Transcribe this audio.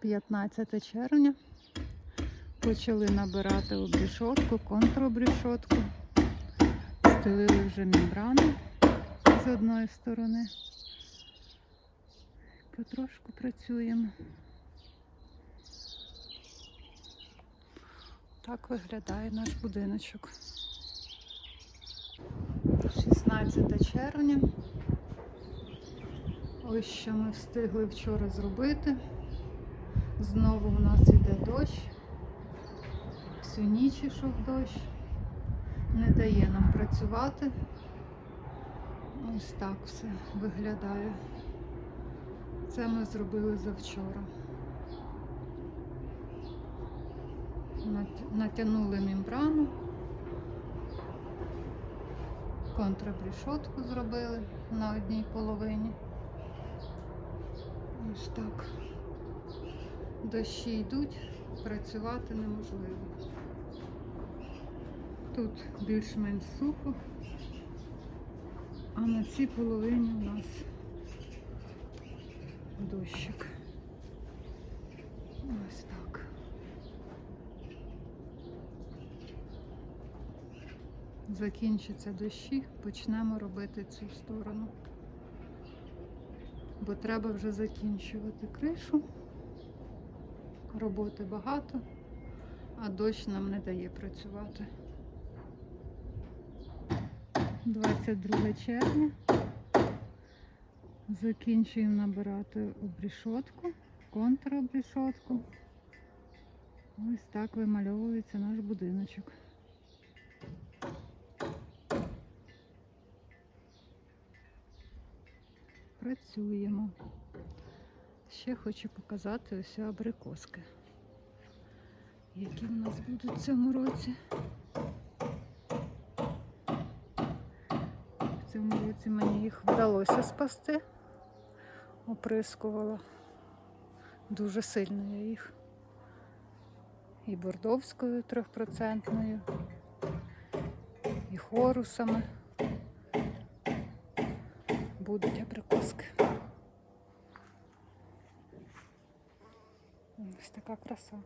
15 червня. Почали набирати обрішотку, контробрішотку. Стелили вже мембрану з одної сторони. Потрошку працюємо. Так виглядає наш будиночок. 16 червня. Ось що ми встигли вчора зробити. Знову у нас іде дощ. Всю ніч ішов дощ. Не дає нам працювати. Ось так все виглядає. Це ми зробили завчора. Натягнули мембрану. Контрабрішотку зробили на одній половині. Ось так. Дощі йдуть, працювати неможливо. Тут більш-менш сухо, а на цій половині у нас дощик. Ось так. Закінчаться дощі, почнемо робити цю сторону. Бо треба вже закінчувати кришу. Роботи багато, а дощ нам не дає працювати. 22 червня. Закінчуємо набирати обрішотку, контробрішотку. Ось так вимальовується наш будиночок. Працюємо. Ще хочу показати ось абрикоски, які в нас будуть в цьому році. В цьому році мені їх вдалося спасти. Оприскувала. Дуже сильно я їх. І бордовською трьохпроцентною, і хорусами. Будуть абрикоски. Ось така краса.